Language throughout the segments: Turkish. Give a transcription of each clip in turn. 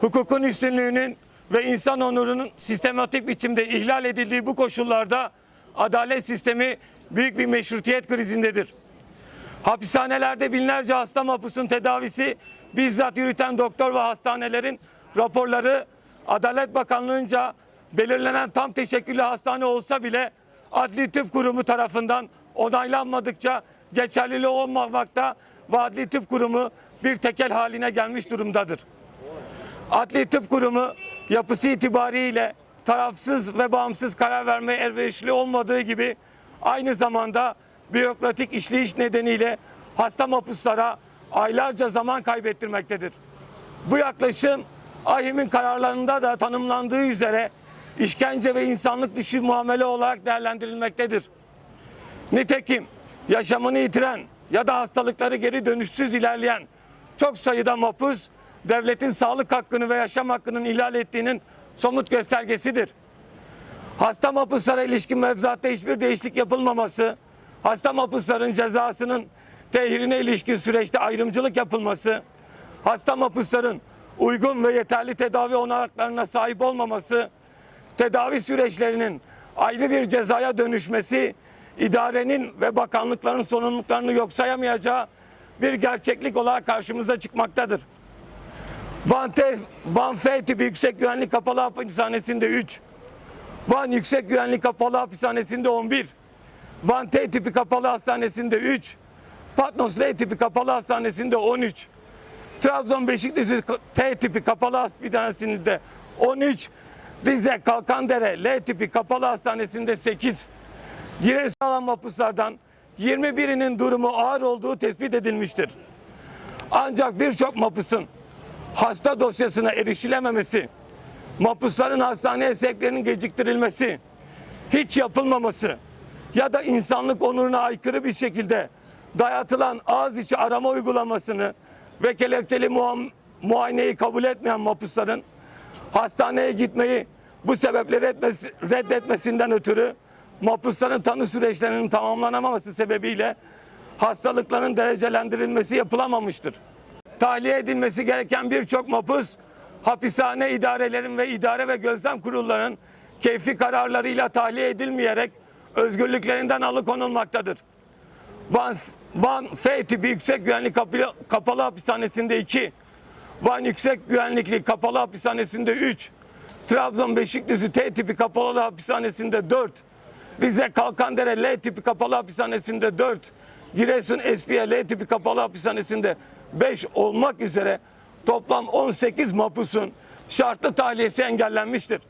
hukukun üstünlüğünün ve insan onurunun sistematik biçimde ihlal edildiği bu koşullarda adalet sistemi büyük bir meşrutiyet krizindedir. Hapishanelerde binlerce hasta mahpusun tedavisi bizzat yürüten doktor ve hastanelerin raporları Adalet Bakanlığı'nca belirlenen tam teşekküllü hastane olsa bile Adli Tıp Kurumu tarafından onaylanmadıkça geçerliliği olmamakta ve Adli Tıp Kurumu bir tekel haline gelmiş durumdadır. Adli Tıp Kurumu yapısı itibariyle tarafsız ve bağımsız karar vermeye elverişli olmadığı gibi aynı zamanda bürokratik işleyiş nedeniyle hasta mahpuslara aylarca zaman kaybettirmektedir. Bu yaklaşım AİHM'in kararlarında da tanımlandığı üzere işkence ve insanlık dışı muamele olarak değerlendirilmektedir. Nitekim yaşamını yitiren ya da hastalıkları geri dönüşsüz ilerleyen çok sayıda mahpus devletin sağlık hakkını ve yaşam hakkının ihlal ettiğinin somut göstergesidir. Hasta mahpuslara ilişkin mevzuatta hiçbir değişiklik yapılmaması, hasta mahpusların cezasının tehirine ilişkin süreçte ayrımcılık yapılması, hasta mahpusların uygun ve yeterli tedavi olanaklarına sahip olmaması, tedavi süreçlerinin ayrı bir cezaya dönüşmesi, idarenin ve bakanlıkların sorumluluklarını yok sayamayacağı bir gerçeklik olarak karşımıza çıkmaktadır. Van, T, Van F tipi yüksek güvenlik kapalı hapishanesinde 3, Van Yüksek Güvenlik Kapalı Hapishanesi'nde 11, Van T tipi kapalı hastanesinde 3, Patnos L tipi kapalı hastanesinde 13, Trabzon Beşiktaş T tipi kapalı hastanesinde 13, Rize Kalkandere L tipi kapalı hastanesinde 8, Giresun alan mahpuslardan 21'inin durumu ağır olduğu tespit edilmiştir. Ancak birçok mahpusun hasta dosyasına erişilememesi, mahpusların hastaneye sevklerinin geciktirilmesi, hiç yapılmaması ya da insanlık onuruna aykırı bir şekilde dayatılan ağız içi arama uygulamasını ve kelepçeli muayeneyi kabul etmeyen mahpusların hastaneye gitmeyi bu sebeple reddetmesi- reddetmesinden ötürü mahpusların tanı süreçlerinin tamamlanamaması sebebiyle hastalıkların derecelendirilmesi yapılamamıştır tahliye edilmesi gereken birçok mahpus hapishane idarelerin ve idare ve gözlem kurullarının keyfi kararlarıyla tahliye edilmeyerek özgürlüklerinden alıkonulmaktadır. Van, Van F tipi yüksek güvenlik kapalı, kapalı hapishanesinde 2, Van yüksek güvenlikli kapalı hapishanesinde 3, Trabzon Beşikdüzü T tipi kapalı hapishanesinde 4, Rize Kalkandere L tipi kapalı hapishanesinde 4, Giresun Espiye L tipi kapalı hapishanesinde 5 olmak üzere toplam 18 mahpusun şartlı tahliyesi engellenmiştir.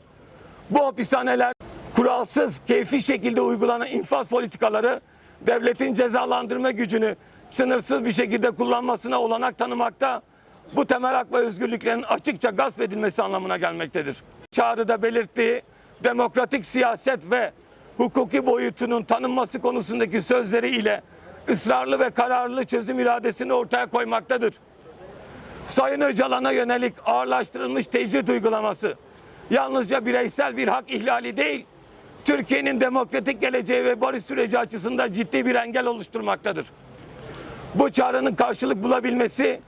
Bu hapishaneler kuralsız, keyfi şekilde uygulanan infaz politikaları devletin cezalandırma gücünü sınırsız bir şekilde kullanmasına olanak tanımakta, bu temel hak ve özgürlüklerin açıkça gasp edilmesi anlamına gelmektedir. Çağrıda belirttiği demokratik siyaset ve hukuki boyutunun tanınması konusundaki sözleri ile ısrarlı ve kararlı çözüm iradesini ortaya koymaktadır. Sayın Öcalan'a yönelik ağırlaştırılmış tecrit uygulaması yalnızca bireysel bir hak ihlali değil, Türkiye'nin demokratik geleceği ve barış süreci açısından ciddi bir engel oluşturmaktadır. Bu çağrının karşılık bulabilmesi,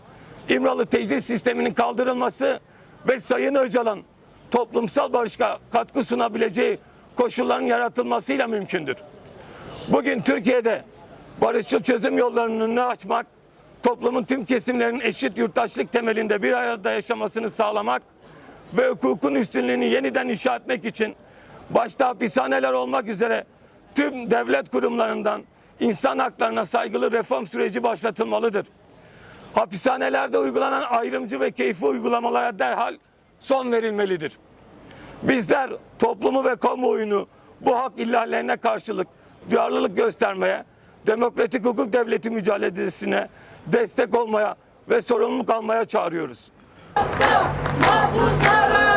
İmralı tecrit sisteminin kaldırılması ve Sayın Öcalan toplumsal barışa katkı sunabileceği koşulların yaratılmasıyla mümkündür. Bugün Türkiye'de barışçıl çözüm yollarının önünü açmak, toplumun tüm kesimlerinin eşit yurttaşlık temelinde bir arada yaşamasını sağlamak ve hukukun üstünlüğünü yeniden inşa etmek için başta hapishaneler olmak üzere tüm devlet kurumlarından insan haklarına saygılı reform süreci başlatılmalıdır. Hapishanelerde uygulanan ayrımcı ve keyfi uygulamalara derhal son verilmelidir. Bizler toplumu ve kamuoyunu bu hak ihlallerine karşılık duyarlılık göstermeye, demokratik hukuk devleti mücadelesine destek olmaya ve sorumluluk almaya çağırıyoruz. Mahpuslara